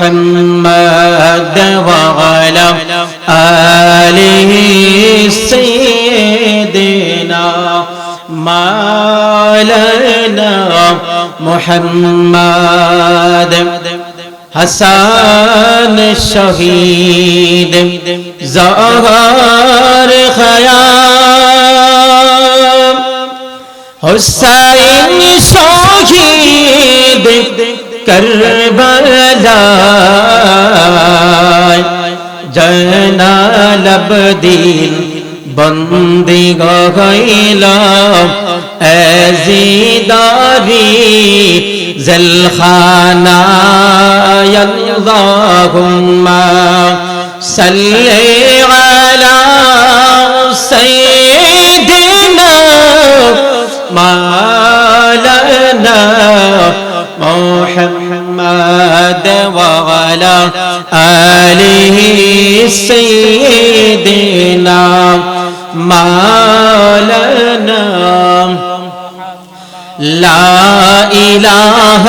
محمد وعلى آله سيدنا مالنا محمد حسان الشهيد زهر خيام حسين شهيد کربلا جنال بدین بندی گویلا ایزی داری زلخانہ اللہم صلی علی سيدنا مولانا لا إله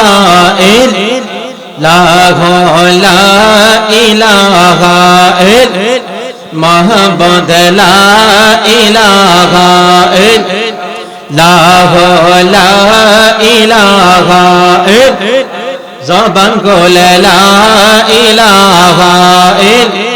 إلا هو لا إله إلا محمد لا إله إلا لا لا إله إلا زبان قول لا إله إلا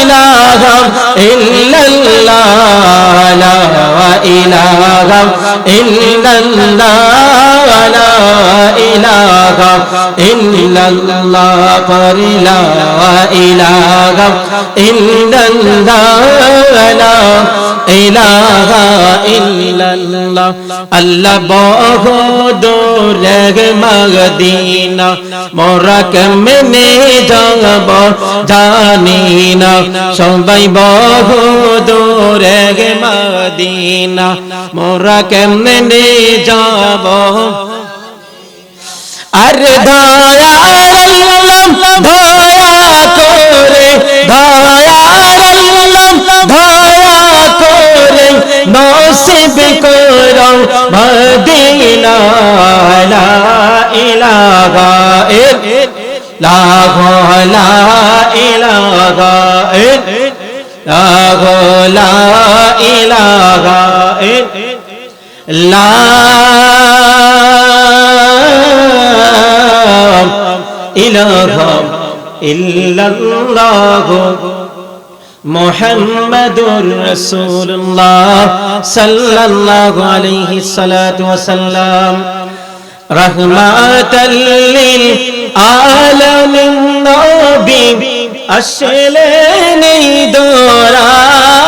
إله إلا الله لا إله إلا الله لا إله إلا الله قر لا إله إلا الله لا إله إلا الله আল্লাহ বহুদূর মদিনা মোরা কেমনে যাব জানি না সবাই বহুদূর মদিনা। মোরা কেমনে যাব? আর দয়া দয়া করে দয়া দয়া করে নসিব করো মদিনা ইলাহা ইল্লা ইলাহা ইল্লাল্লাহ মুহাম্মাদুর রাসূলুল্লাহ সাল্লাল্লাহু আলাইহি সাল্লাতু ওয়াসাল্লাম রাহমাতাল লিল আলামিন নবী আসলেন দোরায়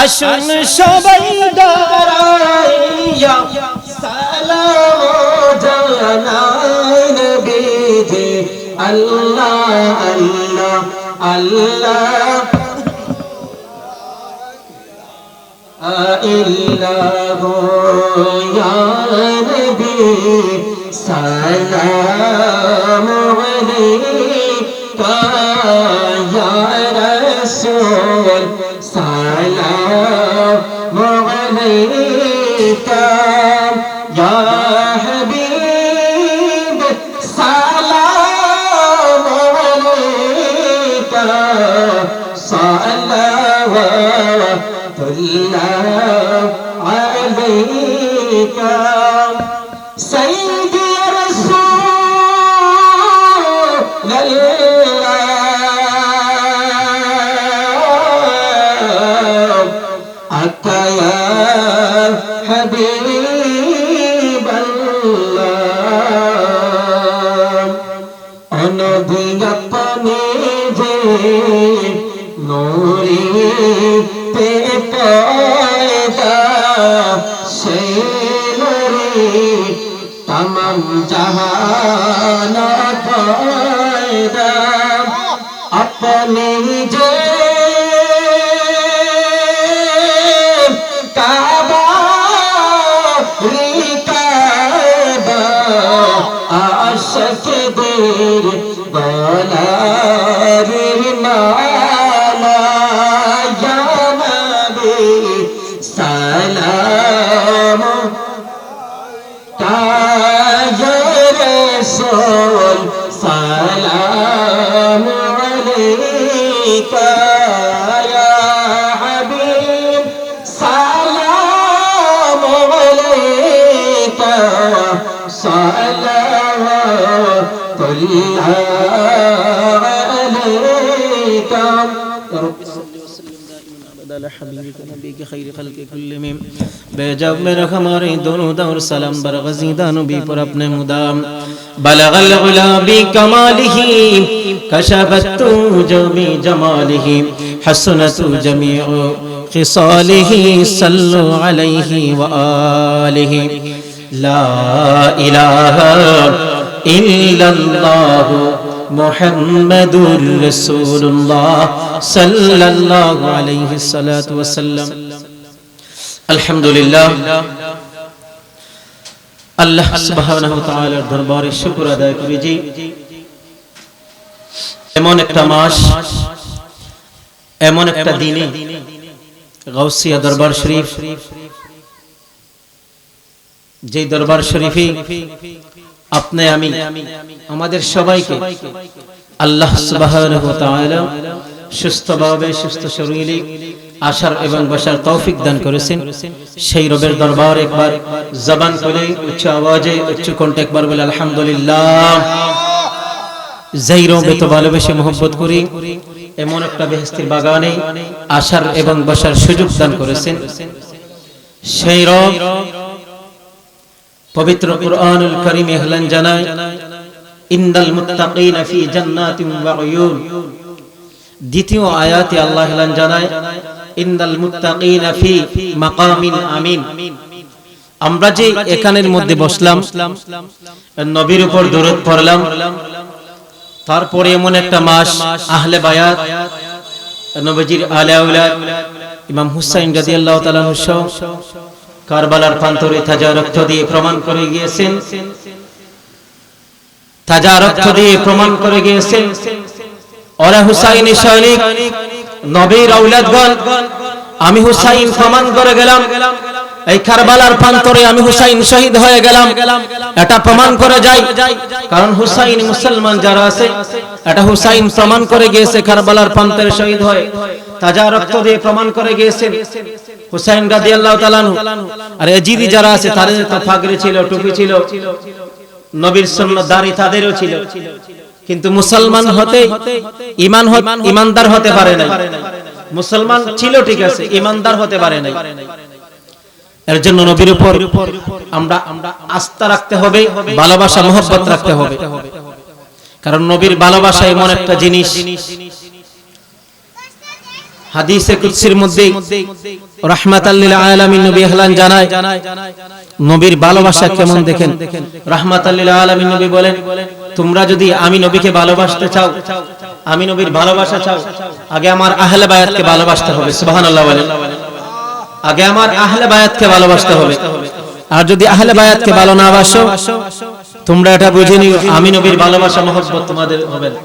আসুন সবাই দাঁড়াইয়া সালাম জানাই নবীজি আল্লাহ আল্লাহ আল্লাহ إله يا نبي سلام عليك পয়দা সেই তমাম জাহান পয়দা। আপনি علی حبیبک نبی کے خیر خلق کل میں بے جب میں رکھ ہماری دونوں دور سلام بر غزیدہ نبی پر اپنے مدام. بلغ العلا کمالی ہی کشفتو جو جمالی ہی حسنتو جمیع خصالی ہی صلو علیہ وآلہ لا الہ الا اللہ মোহাম্মদুর রসুল্লাহ সাল্লাল্লাহু আলাইহি সাল্লাতু ওয়াসাল্লাম। আলহামদুলিল্লাহ। আল্লাহ সুবহানাহু ওয়া তাআলার দরবারে শুকর আদায় করি জি এমন একটা মাস, এমন একটা দিনে গাউসিয়া দরবার শরীফ, যেই দরবার শরীফে আপনি আমি, আমাদের সবাইকে আল্লাহ সুস্থভাবে সুস্থ শরীরে আসার এবং বসার তৌফিক দান করেছেন। সেই রবের দরবার একবার জবান করে উচ্চ আওয়াজে উচ্চ কণ্ঠে একবার বলে আলহামদুলিল্লাহ। যেই রবে তো ভালোবেসে মোহব্বত করি, এমন একটা বেহেস্তির বাগানে আসার এবং বসার সুযোগ দান করেছেন। সেই রব পবিত্র কুরআনুল কারীম এহলান জানায়, ইন্নাল মুত্তাকিনা ফি জান্নাতিন ওয়া উয়ুন। দ্বিতীয় আয়াতে আল্লাহ এহলান জানায়, ইন্নাল মুত্তাকিনা ফি মাকামিন আমিন। আমরা যে এখানের মধ্যে বসলাম, নবীর উপর দরুদ পড়লাম, তারপরে এমন একটা মাস, আহলে বায়াত, নবীজির আলে আউলাদ, ইমাম হুসাইন রাদিয়াল্লাহু তাআলা সহ কারবালার প্রান্তরে তাজা রক্ত দিয়ে প্রমাণ করে গিয়েছেন। তাজা রক্ত দিয়ে প্রমাণ করে গিয়েছেন। ওরা হুসাইনি সৈনিক, নবীর আউলাদগণ আমি হুসাইন প্রমাণ করে গেলাম। এই কারবালার প্রান্তরে আমি হুসাইন শহীদ হয়ে গেলাম। এটা প্রমাণ করে যাই কারণ হুসাইন মুসলমান যারা আছে, এটা হুসাইন প্রমাণ করে গিয়েছে কারবালার প্রান্তরে শহীদ হয়ে। তাজা রক্ত দিয়ে প্রমাণ করে গিয়েছেন। হুসাইন রাদিয়াল্লাহু তাআলা আর এজিদি যারা আছে, তাদের তো ফাগরি ছিল, টুপি ছিল, নবীর সুন্নাত দাড়ি তাদেরও ছিল। কিন্তু মুসলমান হতে, ইমান ইমানদার হতে পারে না মুসলমান ছিল, ঠিক আছে, ইমানদার হতে পারে না এর জন্য নবীর উপর আমরা আস্থা রাখতে হবে, ভালোবাসা, মহব্বত রাখতে হবে। কারণ নবীর ভালোবাসা এমন একটা জিনিস হাদিসে কুদসির মধ্যে রাহমাতাল্লিল আলামিন নবী ইহলান জানায়, নবীর ভালোবাসা কেমন দেখেন? রাহমাতাল্লিল আলামিন নবী বলেন, তোমরা যদি আমি নবীকে ভালোবাসতে চাও, আমি নবীর ভালোবাসা চাও, আগে আমার আহলে বায়াতকে ভালোবাসতে হবে। সুবহানাল্লাহ বলেন। আগে আমার আহলে বায়াতকে ভালোবাসতে হবে। আর যদি আহলে বায়াতকে ভালো না বাসো, তোমরা এটা বুঝে নিও, আমি নবীর ভালোবাসা, মহব্বত তোমাদের হবে না।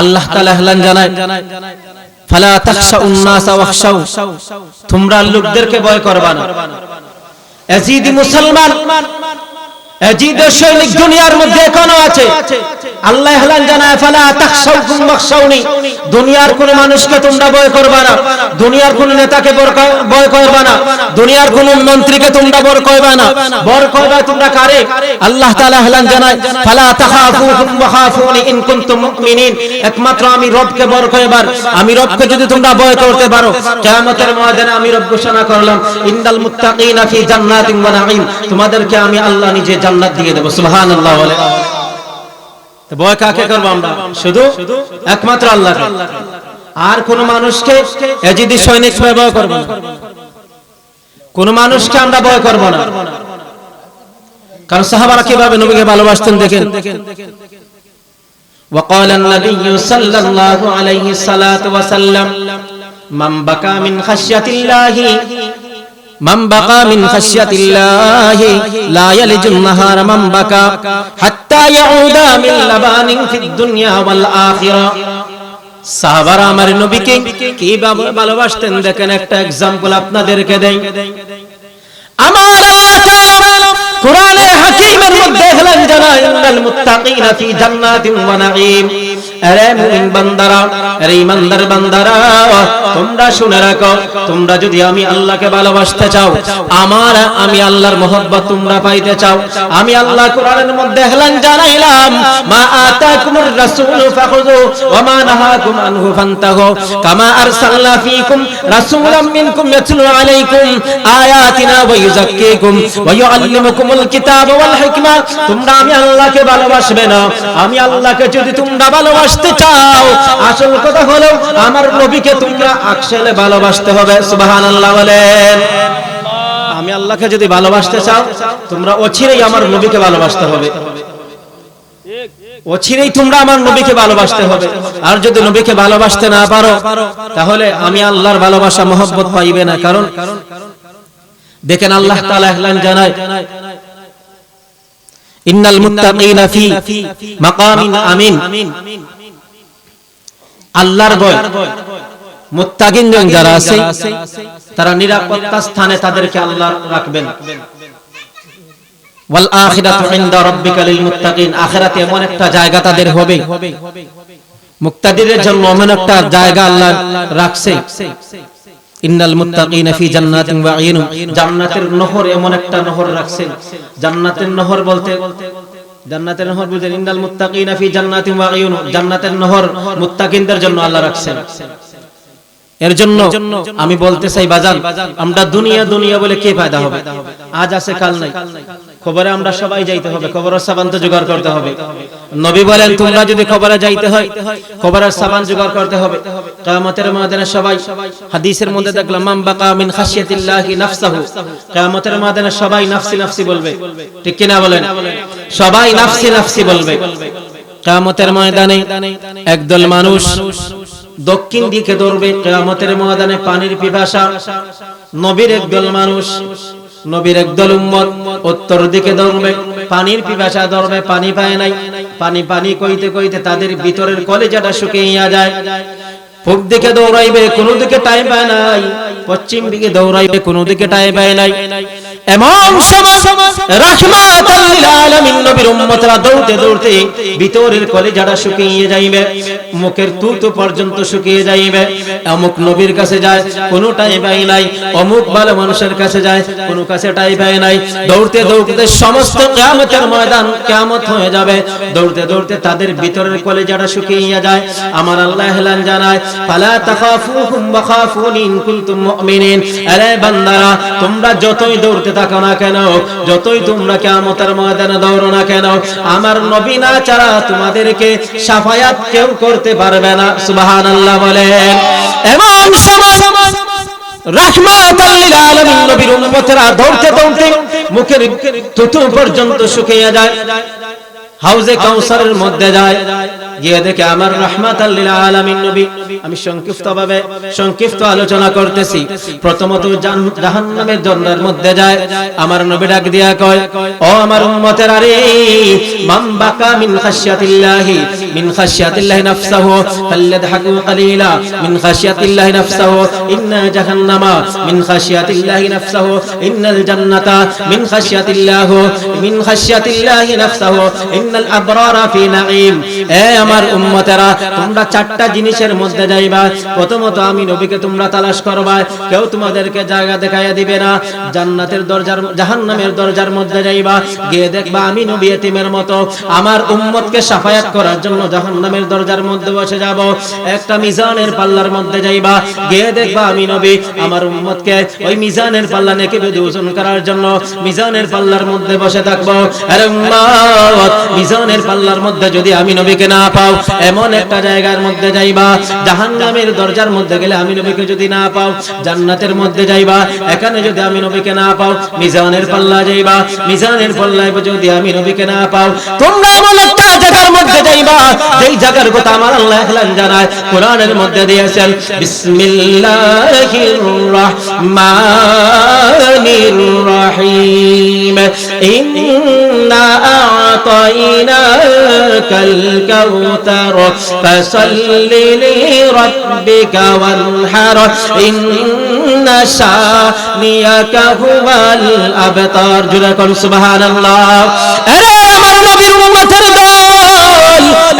আল্লাহ তাআলা হেলান জানায়, ফালা তাখশা উন্নাস ওয়াখশাউ তোমরা লোকদেরকে ভয় করবা না। এজিদি মুসলমান দুনিয়ার কোন মানুষকে তোমরা করবা না। দুনিয়ার কোন নেতাকে করবা না। দুনিয়ার কোন মন্ত্রীকে তোমরা না। তোমরা কারে? আল্লাহ হেলান জানায়, ফালা একমাত্র আমি রবকে আমি রবকে যদি তোমরা করতে পারো ময়দানে আমি রব ঘোষণা করলাম তোমাদেরকে আমি আল্লাহ নিজে জান্নাত দিয়ে দেব সুবহানাল্লাহ বলে তো ভয় কাকে করবো আমরা শুধু একমাত্র আল্লাহকে আর কোন মানুষকে এজিদি সৈনিক হয়ে ভয় করব না কোন মানুষকে আমরা ভয় করব না কারণ সাহাবারা কিভাবে নবীকে ভালোবাসতেন দেখেন وقال النبي صلى الله عليه الصلاة والسلام من بكى من خشية الله من بقى من خشية الله لا يلج النهار من بكى حتى يعود من لبان في الدنيا والآخرة সাহাবারা আমার নবীকে কি ভাবে ভালোবাসতেন দেখেন একটা এক্সাম্পল আপনাদেরকে দেই আমার আল্লাহ তাআলা কোরআনের হাকিমের মধ্যে হলেন জানা ইন্নাল মুত্তাকিনা ফি জান্নাতিন ওয়া নাঈম আলাইকুম আল্লাহকে ভালোবাসবে না আমি আল্লাহকে যদি তোমরা ভালোবাসতে চাও। আসল কথা হলো, আমার নবীকে তোমরা আকশালে ভালোবাসতে হবে, সুবহানাল্লাহ বলেন। আমি আল্লাহকে যদি ভালোবাসতে চাও, তোমরা অচিরেই আমার নবীকে ভালোবাসতে হবে। অচিরেই তোমরা আমার নবীকে ভালোবাসতে হবে। আর যদি নবীকে ভালোবাসতে না পারো, তাহলে আমি আল্লাহর ভালোবাসা, মহব্বত পাইবে না। কারণ, দেখেন আল্লাহ তাআলা এহলান জানায়, ইন্নাল মুত্তাকিনা ফি মাকামিন আমিন। আল্লাহর ভয়। মুত্তাকিন যারা আছে, তারা নিরাপত্তা স্থানে তাদেরকে আল্লাহ রাখবেন। ওয়াল আখিরাতু ইনদা রাব্বিকা লিল মুত্তাকিন। আখিরাতে এমন একটা জায়গা তাদের হবে। মুক্তাদিরের জন্য এমন একটা জায়গা আল্লাহ রাখছে। ইন্নাল মুত্তাকিনা ফি জান্নাতিন ওয়া আইয়ুন। জান্নাতের নহর এমন একটা নহর রাখছেন জান্নাতের নহর বলতে জান্নাতের নহর বুঝেন ইন্দাল মুত্তাকিনা ফি জান্নাতিন ওয়া আয়ুন জান্নাতের নহর মুত্তাকিনদের জন্য আল্লাহ রাখছেন। এর জন্য আমি বলতে চাই, বাজান, আমরা দুনিয়া দুনিয়া বলে কে फायदा হবে? আজ আছে, কাল নাই। খবরে আমরা সবাই যাইতে হবে, খবরের সাবান তো জোগাড় করতে হবে। নবী বলেন, তোমরা যদি খবরে যাইতে হয়, খবরের সাবান জোগাড় করতে হবে। কিয়ামতের ময়দানে সবাই হাদিসের মধ্যে দেখলাম, মান বাকা মিন খাশিয়াতিল্লাহি নাফসাহু। কিয়ামতের ময়দানে সবাই নাফসি নাফসি বলবে। ঠিক কি না বলেন? সবাই নাফসি নাফসি বলবে। কিয়ামতের ময়দানে একদল মানুষ দক্ষিণ দিকে দৌড়বে। কেয়ামতের ময়দানে পানির পিপাসা। নবীর একদল মানুষ নবীর একদল উম্মত, উত্তর দিকে দৌড়বে, পানির পিপাসা দৌড়বে, পানি পায় নাই। পানি পানি কইতে কইতে তাদের ভিতরের কলেজাটা শুকিয়ে যায়। পূব দিকে দৌড়াইবে, কোনো দিকে টাইম পায় নাই। পশ্চিম দিকে দৌড়াইবে, কোনো দিকে টাইম পায় নাই। এমন সময় রাহমাতাল নবীর উম্মতরা দৌড়তে দৌড়তে ভিতরের শুকিয়ে যাইবে, মুখের পর্যন্ত শুকিয়ে যাইবে। অমুক নবীর কাছে যায়, কোনো টাইম নাই, অমুক ভালো মানুষের কাছে যায় কাছে পায় নাই। দৌড়তে দৌড়তে সমস্ত ময়দান কিয়ামত হয়ে যাবে। দৌড়তে দৌড়তে তাদের ভিতরের কলেজাটা শুকিয়ে যায়। আমার আল্লাহ হেলান জানায়, ফালা তাখাফুহুম ওয়া খাফুনি ইন কুনতুম আরে বান্দারা, তোমরা যতই দৌড়তে থাকো না কেন? যতই তোমরা কিয়ামতের ময়দানে দৌড়ো না কেন, আমার নবী না ছাড়া তোমাদেরকে সাফায়াত কেউ করতে পারবে না। সুবহানাল্লাহ বলেন। এমন মুখের পর্যন্ত শুকিয়ে যায়, হাউজে কাউসারের মধ্যে যায়। গিয়ে দেখে আমার রহমাত আলামিন নবী। আমি সংক্ষিপ্ত ভাবে সংক্ষিপ্ত আলোচনা করতেছি। প্রথমত জাহান্নামের দণ্ডের মধ্যে যায়। আমার নবী ডাক দিয়া কয়, ও আমার উম্মতের আরে মাম বাকা মিন খাশিয়াতিল্লাহি মিন খাশিয়াতিল্লাহি নাফসাহু ফালয়াদহাকু কালিলা, মিন খাশিয়াতিল্লাহি নাফসাহু, ইন্না জাহান্নামা, মিন খাশিয়াতিল্লাহি নাফসাহু, ইন্নাল জান্নাতা, মিন খাশিয়াতিল্লাহি মিন খাশিয়াতিল্লাহি নাফসাহু, ইন্নাল আবরারা ফি নাঈম। এ আমার উম্মতেরা, তোমরা চারটা জিনিসের মধ্যে যাইবা। প্রথমত আমি নবীকে তোমরা তালাশ করবা। কেউ তোমাদেরকে জায়গা দেখাইয়া দিবে না। জান্নাতের দরজার, জাহান্নামের দরজার মধ্যে যাইবা। গিয়ে দেখবা আমি নবী এতিমের মতো। আমার উম্মতকে সাফায়াত করার জন্য জাহান্নামের দরজার মধ্যে বসে যাব। একটা মিজানের পাল্লার মধ্যে যাইবা। গিয়ে দেখবা আমি নবী, আমার উম্মতকে ওই মিজানের পাল্লা নেকে ওজন করার জন্য মিজানের পাল্লার মধ্যে বসে থাকব। আরে মিজানের পাল্লার মধ্যে যদি আমি নবীকে না পাও, এমন একটা জায়গার মধ্যে যাইবা, জাহান্নামের দরজার মধ্যে গেলে আমি নবীকে যদি না পাও, জান্নাতের মধ্যে যাইবা, এখানে যদি আমি নবীকে না পাও, মিজানের পাল্লা যাইবা, মিজানের পাল্লায় যদি আমি নবীকে না পাও, তোমরা এমন একটা জায়গার মধ্যে যাইবা, যেই জায়গার কথা আমার আল্লাহ এখলান জানায়, কোরআনের মধ্যে দিয়েছেন, বিসমিল্লাহির রাহমানির রহিম। ইন্না أعطيناك الكوثر فصل لربك وانحر إن شانيك هو الأبتر جل سبحان الله أنا আমার নবীর উম্মতের দল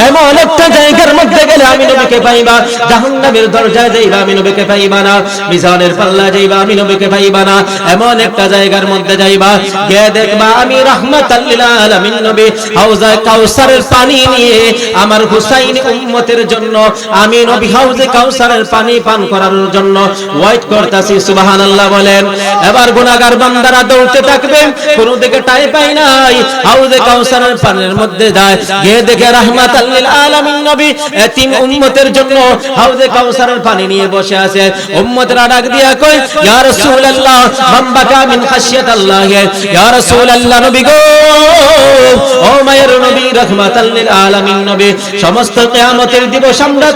এমন একটা জায়গার মধ্যে গেলে আমি নবীকে পাইবা। জাহান্নামের দরজায় যাইবা, আমি নবীকে পাইবা না। মিজানের পাল্লা যাইবা, আমি নবীকে পাইবা না। এমন একটা জায়গার মধ্যে যাইবা, গিয়ে দেখবা, আমি রাহমাতাল লিল আলামিন নবী। হাউজে কাউসারের পানি নিয়ে আমার হুসাইন উম্মতের জন্য, আমি নবী হাউজে কাউসারের পানি পান করার জন্য ওয়েট করতেছি, সুবহানাল্লাহ বলেন। এবার গুনাহগার বান্দারা দৌড়তে থাকবে, কোন দিকে টাই পাই নাই। হাউজে কাউসারের পানির মধ্যে যায়, গিয়ে দেখে রাহমাতাল লিল আলামিন নবী এতিম উম্মতের জন্য হাউজে কাউসারের পানি নিয়ে বসে আছে। উম্মতরা ডাক দিয়া কই ইয়া রাসূলুল্লাহ, মিন ইয়া রাসূলুল্লাহ, নবী গো, ও মায়ের নবী আলামিন নবী। সমস্ত কিয়ামতের দিবস আমরা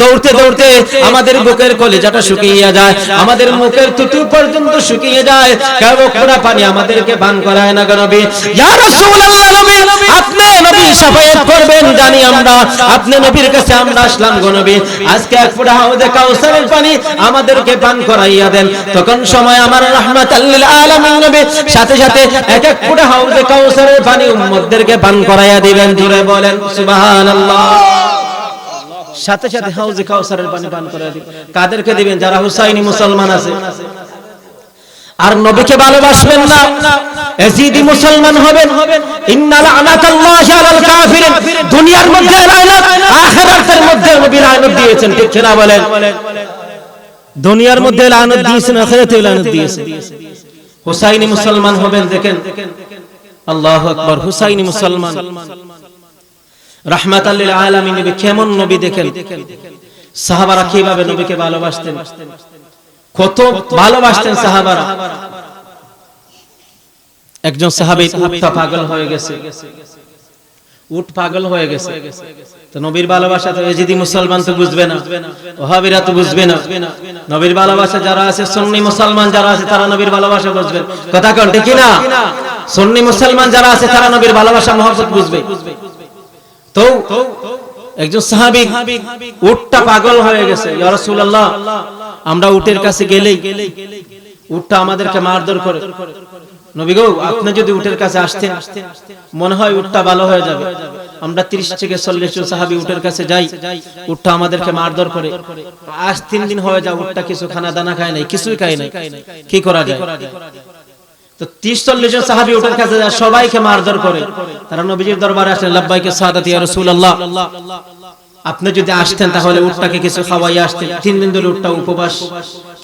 দৌড়তে দৌড়তে আমাদের বুকের কলেজাটা শুকিয়ে যায় আমাদের মুখের তুতু পর্যন্ত শুকিয়ে যায়। কেউ খোড়া পানি আমাদেরকে পান করায় না গো নবী ইয়া রাসূলুল্লাহ নবী আপনি নবী শাফায়াত করবেন জানি আমরা। আপনি নবীর কাছে আমরা আসলাম গো নবী। আজকে এক ফোঁটা হাউজে কাউসারের পানি আমাদেরকে পান করাইয়া দেন। তখন সময় আমার রাহমাতাল লিল আলামিন নবী। সাথে সাথে এক এক ফোঁটা হাউজে কাউসারের পানি উম্মতদেরকে পান করাইয়া দিবেন। জোরে বলেন সুবহানাল্লাহ সাথে সাথে হাউজে কাউসারের পানি পান করে দিবেন কাদেরকে দিবেন? যারা হুসাইনি মুসলমান আছে। আর নবীকে ভালোবাসবেন না। এজিদি মুসলমান হবেন। ইন্নাল আনাতাল্লাহি আলাল কাফিরিন। দুনিয়ার মধ্যে লায়নাত আখিরাতের মধ্যে নবী লায়নাত দিয়েছেন ঠিক কিনা বলেন? দুনিয়ার মধ্যে লায়নাত দিয়েছেন আখিরাতে লায়নাত দিয়েছেন। হুসাইনি মুসলমান হবেন দেখেন। আল্লাহু আকবার হুসাইনি মুসলমান। রাহমাতাল লিল আলামিন নবী কেমন নবী দেখেন? সাহাবারা কীভাবে নবীকে ভালোবাসতেন? কত ভালোবাসতেন সাহাবারা। একজন সাহাবী উটটা পাগল হয়ে গেছে। উট পাগল হয়ে গেছে। তো নবীর ভালোবাসা তো এজিদি মুসলমান তো বুঝবে না। ওহাবিরা তো বুঝবে না। নবীর ভালোবাসা যারা আছে, সুন্নি মুসলমান যারা আছে, তারা নবীর ভালোবাসা বুঝবে। কথা কোন, ঠিক না সুন্নি মুসলমান যারা আছে, তারা নবীর ভালোবাসা, মহব্বত বুঝবে। তো একজন সাহাবী উটটা পাগল হয়ে গেছে। ইয়া রাসূলুল্লাহ, আমরা উটের কাছে গেলেই উটটা আমাদেরকে মারধর করে। নবী গো, আপনি যদি উটের কাছে আসতেন, মনে হয় উটটা ভালো হয়ে যাবে। আমরা 30 থেকে 40 জন সাহাবী কাছে যাই, উটটা আমাদেরকে মারধর করে। আজ তিন দিন হয়ে যায় উটটা কিছু খানা দানা খায় নাই, কিছুই খায় নাই। কি করা যায়? তো 30 40 জন সাহাবী উটের কাছে সবাইকে মারধর করে। তারা নবীজির দরবারে আপনি যদি আসতেন, তাহলে উটটাকে কিছু খাওয়াই আসতেন। তিন দিন ধরে উটটা উপবাস,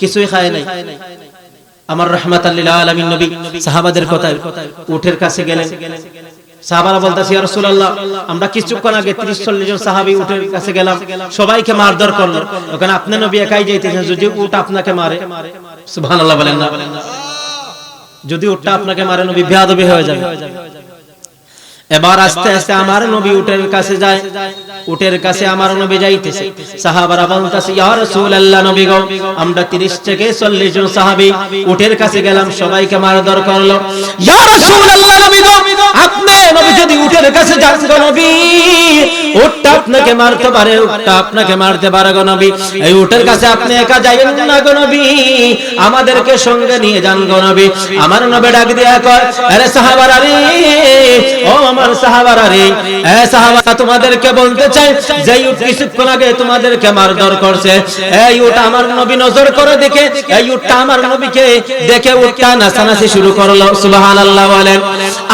কিছুই খায় নাই। আমার আলামিন নবী সাহাবাদের কথায় উটের কাছে গেলেন। সাহাবারা বলতেছে রাসূলুল্লাহ, আমরা কিছুক্ষণ আগে 30 40 জন সাহাবী উটের কাছে গেলাম। সবাইকে মারধর করল ওখানে আপনি নবী একাই যাইতেছেন, যদি উট আপনাকে মারে। সুবহানাল্লাহ বলেন না। যদি উটটা আপনাকে মারে নবী, বেয়াদবি হয়ে যাবে। এবার আস্তে আস্তে আমার নবী উটের কাছে যায়। উটের কাছে আমার নবী যাইতেছে। সাহাবারা বলতেছে, ইয়া রাসূলুল্লাহ নবী গো, আমরা 30 থেকে 40 জন সাহাবী উটের কাছে গেলাম, সবাইকে মারধর করল। ইয়া রাসূলুল্লাহ নবী গো, আপনি নবী যদি উটের কাছে যান নবী উটটা আপনাকে মারতে পারে উটটা আপনাকে মারতে পারে গো নবী। এই উটের কাছে আপনি একা যাবেন না গো নবী। আমাদেরকে সঙ্গে নিয়ে যান গো নবী। আমার নবী ডাক দিয়া কয়, আরে সাহাবারা রে, ও আমার সাহাবারা রে, এ সাহাবারা, তোমাদেরকে বলতে চাই যে উট কিছুক্ষণ আগে তোমাদেরকে মারধর করছে, এই উট আমার নবী নজর করে দেখে, এই উটটা আমার নবীকে দেখে উটটা নাচানাচি শুরু করল, সুবহানাল্লাহ বলেন।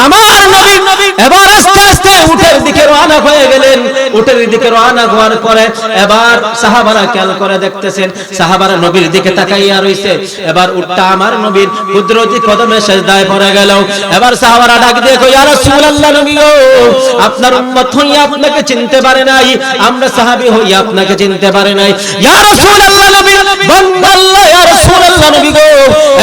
আমার নবী এবার আস্তে আস্তে উটের দিকে রওনা হয়ে গেলেন। উটের দিকে রওনা হওয়ার পরে এবার সাহাবারা খেয়াল করে দেখতেছেন, সাহাবারা নবীর দিকে তাকাইয়া রইছে। এবার উটটা আমার নবীর কুদরতি কদমে সেজদায় পড়ে গেল। এবার সাহাবারা ডাক দিয়ে কই ইয়া রাসূলুল্লাহ নবী গো, আপনার উম্মত আপনাকে চিনতে পারে নাই। আমরা সাহাবী আপনাকে চিনতে পারে নাই। ইয়া রাসূলুল্লাহ নবী ইয়া রাসূলুল্লাহ নবী গো।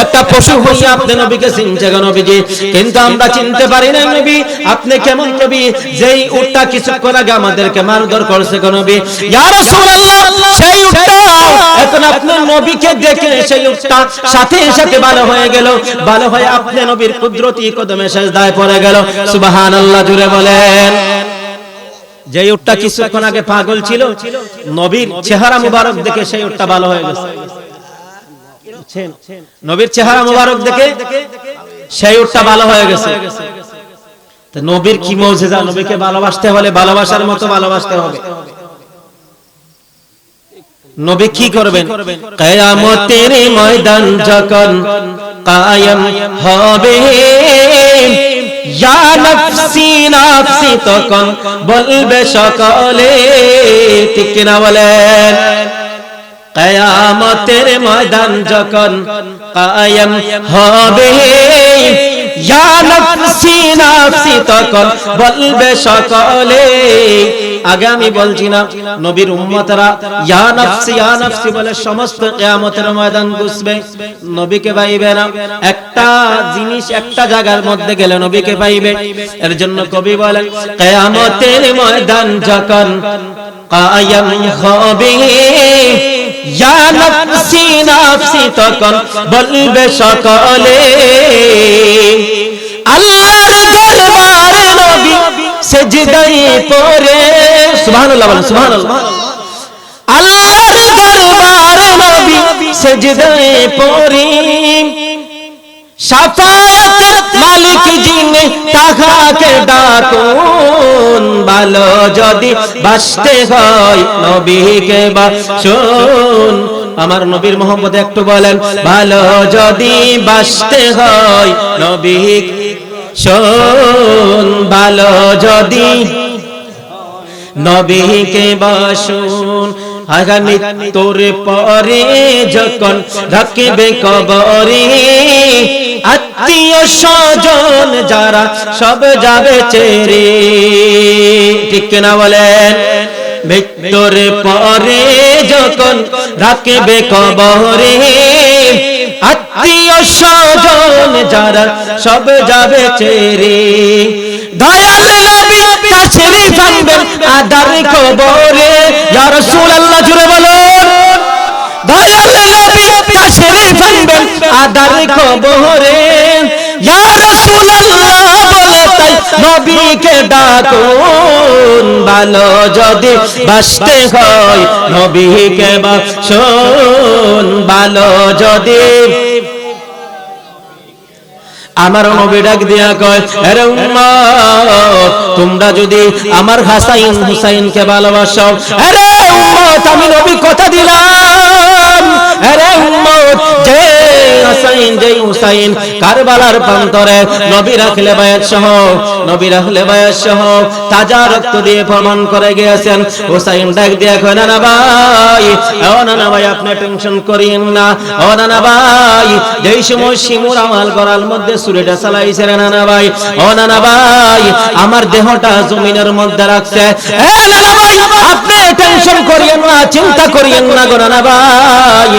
একটা পশু হইয়া আপনি নবীকে চিনতে নবীজি। কিন্তু আমরা চিনতে পারি না নবী, আপনি কেমন নবী? যেই উটটা কিছুক্ষণ আমাদেরকে মারধর করছে উটটা। এখন কিছুক্ষণ আগে পাগল ছিল, নবীর চেহারা মুবারক দেখে সেই উটটা ভালো হয়ে গেছে। নবীর চেহারা মুবারক দেখে সেই উটটা ভালো হয়ে গেছে। নবীর কি মৌজেজা? নবীকে ভালোবাসতে হলে ভালোবাসার মতো ভালোবাসতে হবে। নবী কি করবেন? কিয়ামতের ময়দান যখন কায়েম হবে, ইয়া নফসি নফসি, তখন বলবে সকলে, ঠিক কিনা বলেন? কিয়ামতের ময়দান যখন কায়েম হবে ইয়া নফসি নফসি তখন বলবে সকলে। আগে আমি বলছি না নবীর উম্মতরা ইয়া নফসি ইয়া নফসি বলে সমস্ত কিয়ামতের ময়দান বুঝবে। নবীকে পাইবে না। একটা জিনিস একটা জায়গার মধ্যে গেলে নবীকে পাইবে। এর জন্য কবি বলেন, কিয়ামতের ময়দান যখন কায়াম হবে ইয়া নফসি নফসি তখন বলবে সকলে। আল্লাহর দরবারে নবী সেজদায় পড়ে। সুবহানাল্লাহ বলেন, সুবহানাল্লাহ। আল্লাহর দরবারে নবী সেজদায় পড়ে। সাফায়াত মালিক যিনি তাহাকে ভালো যদি বাঁচতে হয় নবীকে বাঁচুন আমার নবীর মোহাম্মদ একটু বলেন, ভালো যদি বাঁচতে হয় নবী শোন ভালো যদি নবীকে বাসুন। আগামী তোর পরে যখন রাখবে কবরে, আত্মীয় স্বজন যারা সব যাবে চেরে ঠিক না বলেন? মৃত্যুর পরে যখন রাখবে কবরে, আত্মীয় স্বজন যারা সব যাবে চেরে দয়াল তাশরীফ আনবেন আদার কবরে। ইয়া রাসূলুল্লাহ জুড়ে বলুন। দয়াল নবী তাশরীফ আনবেন আদার কবরে। ইয়া রাসূলুল্লাহ, বলে তাই নবীকে ডাকুন। ভালো যদি বাসতে হয়, নবীকে বাসুন। ভালো যদি আমার নবী ডাক দিয়া কয় আরে উম্মত, তোমরা যদি আমার হাসাইন হুসাইনকে ভালোবাসো আরে উম্মত, আমি নবী কথা দিলাম আরে উম্মত হাসাইন যে হুসাইন কারবালার প্রান্তরে নবী রাখলে বায়াত সহ, নবী রাখলে বায়াত সহ তাজা রক্ত দিয়ে প্রমাণ করে গিয়েছেন। হুসাইন ডাক দিয়া কয় না না ভাই, ও না না ভাই, আপনি টেনশন করিয়েন না। ও না না ভাই, যেই সময় শিমুর আমাল করার মধ্যে সুরেটা চালাইছে না না ভাই, ও না না ভাই, আমার দেহটা জমিনের মধ্যে রাখছে। এ না না ভাই, আপনি টেনশন করিয়েন না চিন্তা করিয়েন না গো না না। ভাই।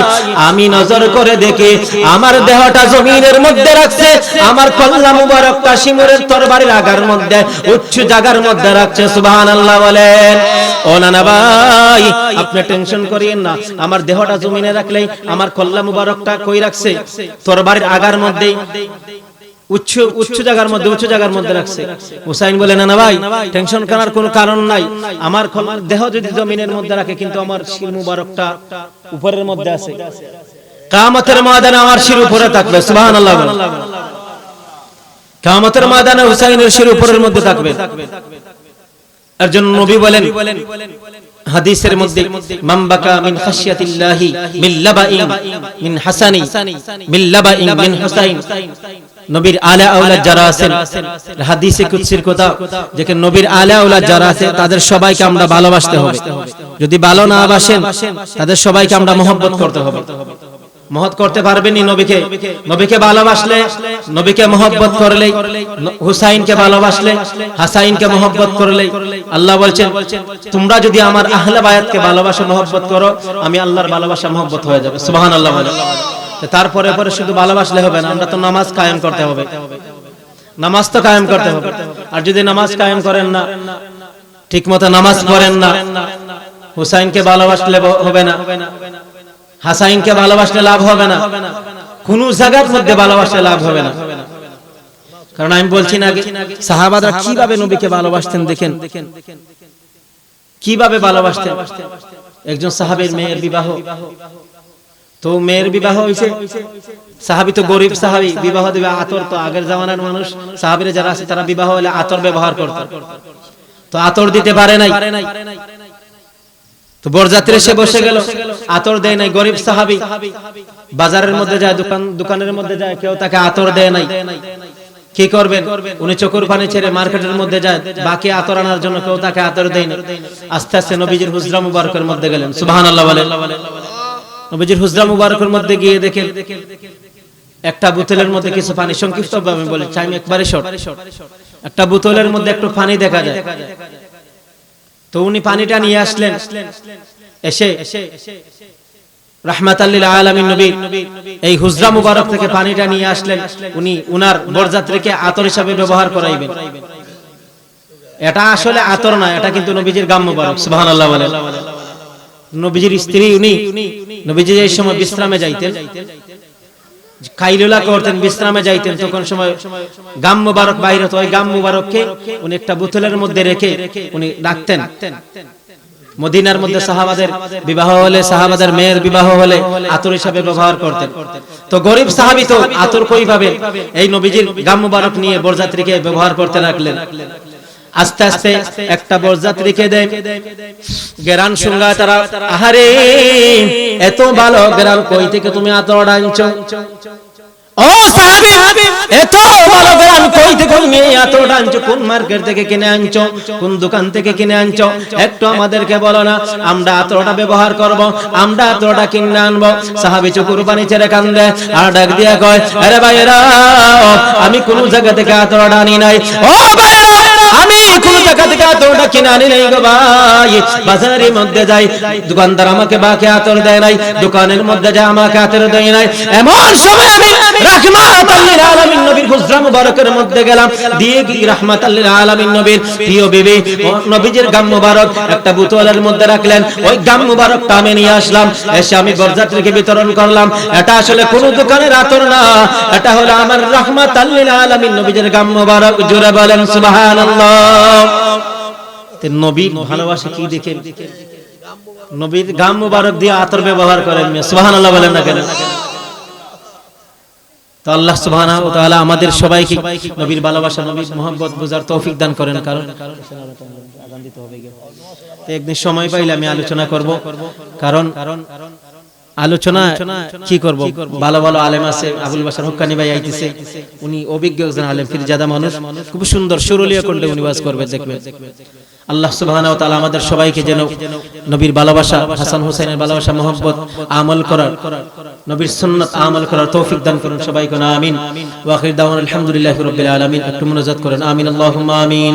আমি নজর করে দেখি আমার দেহটা জমিনের মধ্যে রাখছে আমার কল্লা মুবারকটা শিমুরের তরবারির আগার মধ্যে উচ্চ জায়গার মধ্যে রাখছে সুবহানাল্লাহ বলেন। ও না না ভাই আপনি টেনশন করিয়েন না। আমার দেহটা জমিনে রাখলেই আমার কল্লা মুবারকটা কই রাখছে? তরবারির আগার মধ্যেই। উচ্চ উচ্চ জায়গার মধ্যে উচ্চ জায়গার মধ্যে রাখছে। হুসাইন বলে না ভাই টেনশন করার কোনো কারণ নাই। আমার দেহ যদি জমিনের মধ্যে রাখে কিন্তু আমার শির মুবারকটা উপরের মধ্যে আছে। কামতের ময়দানে আমার শির উপরে থাকবে। সুবহানাল্লাহ। কামতের ময়দানে হুসাইনের শির উপরের মধ্যে থাকবে। এর জন্য নবী বলেন হাদিসের মধ্যে মামবাকা মিন খাশিয়াতিল্লাহি মিন লাবাইন মিন হাসানি মিন লাবাইন মিন হুসাইন নবীর আলা আওলাদ যারা আছেন হাদিসে কুদসির কথা যেখানে নবীর আলা আওলাদ যারা আছে তাদের সবাইকে আমরা ভালোবাসতে হবে। যদি ভালো না বাসেন তাদের সবাইকে আমরা মহব্বত করতে হবে। মহৎ করতে পারবেনি নবীকে। নবীকে ভালোবাসলে নবীকে মহব্বত করলে হুসাইনকে ভালোবাসলে হাসাইনকে মহব্বত করলে আল্লাহ বলছেন তোমরা যদি আমার আহলে বায়াতকে ভালোবাসা মহব্বত করো আমি আল্লাহর ভালোবাসা মহব্বত হয়ে যাবে। সুবহানাল্লাহ। বলে তো তারপরে পরে শুধু ভালোবাসলে হবে না, আমরা তো নামাজ কায়েম করতে হবে। নামাজ তো কায়েম করতে হবে। আর যদি নামাজ কায়েম করেন না ঠিক মতো নামাজ পড়েন না, হুসাইনকে ভালোবাসলে হবে না, হাসাইনকে ভালোবাসলে লাভ হবে না, কোন জায়গার মধ্যে ভালোবাসলে লাভ হবে না। কারণ আমি বলছি না সাহাবাদরা কীভাবে নবীকে ভালোবাসতেন দেখেন? কীভাবে ভালোবাসতেন? একজন সাহাবের মেয়ের বিবাহ। তো মেয়ের বিবাহ হয়েছে সাহাবি তো গরিব সাহাবি, বিবাহ দেবে আতর। তো আগের জামানার মানুষ, সাহাবিরা যারা আছে তারা বিবাহ হলে আতর ব্যবহার করত। তো আতর দিতে পারে নাই। তো বরযাত্রী এসে বসে গেল। আতর দেয় নাই গরিব সাহাবি। বাজারের মধ্যে যায়, দোকান, দোকানের মধ্যে যায়, কেউ তাকে আতর দেয় নাই। কি করবেন? উনি চকুর পানি ছেড়ে মার্কেটের মধ্যে যায়। বাকি আতর আনার জন্য কেউ তাকে আতর দেয় না আস্তে আস্তে নবীজির হুজরা মুবারকের মধ্যে গেলেন। সুবহানাল্লাহ বলেন। নবীজির হুজরা মুবারকের মধ্যে গিয়ে দেখেন, একটা বোতলের মধ্যে কিছু পানি সংক্ষিপ্ত ভাবে বলে টাইম একবারে শর্ট একটা বোতলের মধ্যে একটু পানি দেখা যায়। তো উনি পানিটা নিয়ে আসলেন, এসে রাহমাতাল্লিল নবী, এই হুজরা মুবারক থেকে পানিটা নিয়ে আসলেন। উনি উনার বরযাত্রীকে আতর হিসাবে ব্যবহার করাইবেন। এটা আসলে আতর না, এটা কিন্তু নবীজির গাম মুবারক, সুবহানাল্লাহ নবীজির স্ত্রী উনি, নবীজি এই সময় বিশ্রামে যাইতেন কাইলুলা করতেন, বিশ্রামে যাইতেন, তখন সময় গাম মুবারক বাইরে তো ওই গাম মুবারককে উনি একটা বোতলের মধ্যে রেখে উনি রাখতেন মদিনার মধ্যে সাহাবাদের বিবাহ হলে, সাহাবাদের মেয়ের বিবাহ হলে আতর হিসাবে ব্যবহার করতেন। তো গরিব সাহাবি তো আতর কই পাবে এই নবীজির গাম মুবারক নিয়ে বরযাত্রীকে ব্যবহার করতে লাগলেন? আস্তে আস্তে একটা বরযাত্রীকে দেয়। গেরান সুঙ্গা তারা আহারে এত ভালো গেরান কই থেকে তুমি আতর আনছো? ও সাহাবী এত ভালো গান কই থেকে তুমি এত আনছো? কোন মার্কেট থেকে কিনে আনছো? কোন দোকান থেকে কিনে আনছো? একটু আমাদেরকে বলো না আমরা আতরটা ব্যবহার করব আমরা আতরটা কিনে আনব। সাহাবী চকুর পানি ছেড়ে কান্দে আর ডাক দিয়া কয় আরে ভাইরা আমি কোন জায়গা থেকে আতরটা আনি নাই। ও ভাইরা একটা মধ্যে রাখলেন, ওই গাম মুবারকটা আমি নিয়ে আসলাম, এসে আমি বিতরণ করলাম। এটা আসলে কোন দোকানের আতর না, এটা হলো আমার আলামিন নবীজির গাম মুবারক, জোরে বলেন সুবহানাল্লাহ। তে নবী ভালোবাসে কি নবীর গাম মুবারক দিয়ে আতর ব্যবহার করেন সুবহানাল্লাহ বলেন না কেন? তো আল্লাহ আমাদের সবাইকে নবীর ভালোবাসা, নবীর মোহাম্মত বুঝার তৌফিক দান করেন। কারণ একদিন সময় পাইলে আমি আলোচনা করব। কারণ আলোচনা কি করব? ভালো ভালো আলেম আছে আবুল বাসার হক্কানি ভাই আইতেছে। উনি অভিজ্ঞ একজন আলেম ফিরজাদা মানুষ। খুব সুন্দর সুরলীয় কণ্ঠে উনি ওয়াজ করবে দেখবেন। আল্লাহ সুবহানাহু ওয়া তাআলা আমাদের সবাইকে যেন নবীর ভালোবাসা হাসান হোসেনের ভালোবাসা মোহাম্মত আমল করার নবীর সুন্নাত আমল করার তৌফিক দান করুন সবাইকে আমিন। ওয়া আখির দাওয়ানা আলহামদুলিল্লাহি রাব্বিল আলামিন। একটু মুনাজাত করেন আমিন আল্লাহুম্মা আমিন।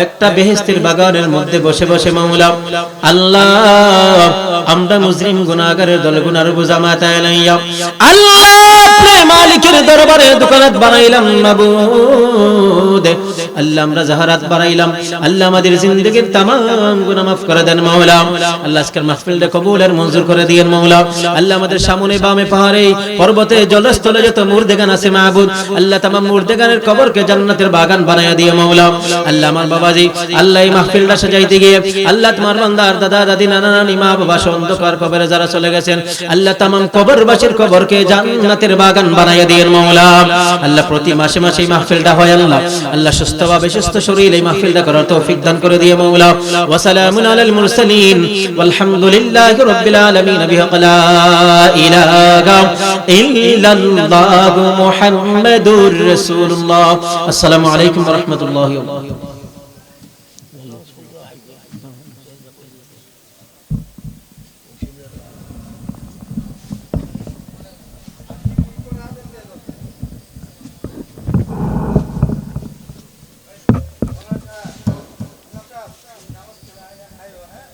একটা বেহেস্তির বাগানের মধ্যে বসে বসে মামলা আল্লাহ, আমরা মুসলিম গুনাহগারের দল গুনার বোঝা মাথায় লাইয়া আল্লাহ মালিকের দরবারে দোকানাত বানাইলাম আল্লাহ আমরা জাহারাত আল্লাহ আমাদের তাম মাফ করে দেন আল্লাহ আজকের মাহফিলটা কবুল আর মঞ্জুর করে দিয়েন মাওলা। আল্লাহ আমাদের সামনে বামে পাহাড়ে, পর্বতে, জলস্থলে যত মুর্দেগান আছে মাহবুদ আল্লাহ তাম মুর্দেগানের কবরকে জান্নাতের বাগান বানাইয়া দিয়ে মাওলা। আল্লাহ আমার বাবাজি, আল্লাহ মাহফিলটা সাজাইতে গিয়ে আল্লাহ তোমার বান্দার দাদা, দাদি, নানা, নানি, মা, বাবা অন্ধকার কবরে যারা চলে গেছেন, আল্লাহ তামাম কবরবাসীর কবরকে জান্নাতের বাগান বানাইয়া দিয়েন মাওলা। আল্লাহ প্রতি মাসে মাসে এই মাহফিলটা হয় আল্লাহ। আল্লাহ সুস্থভাবে সুস্থ শরীর এই মাহফিলটা করার তৌফিক দান করে দিয়ে মাওলা। ওয়া সালামুন আলাল মুরসালিন। ওয়ালহামদুলিল্লাহি রাব্বিল আলামিন। বিহাক লা ইলাহা ইল্লাল্লাহু মুহাম্মাদুর রাসূলুল্লাহ। আসসালামু আলাইকুম ওয়া রাহমাতুল্লাহি ওয়া বারাকাতুহু।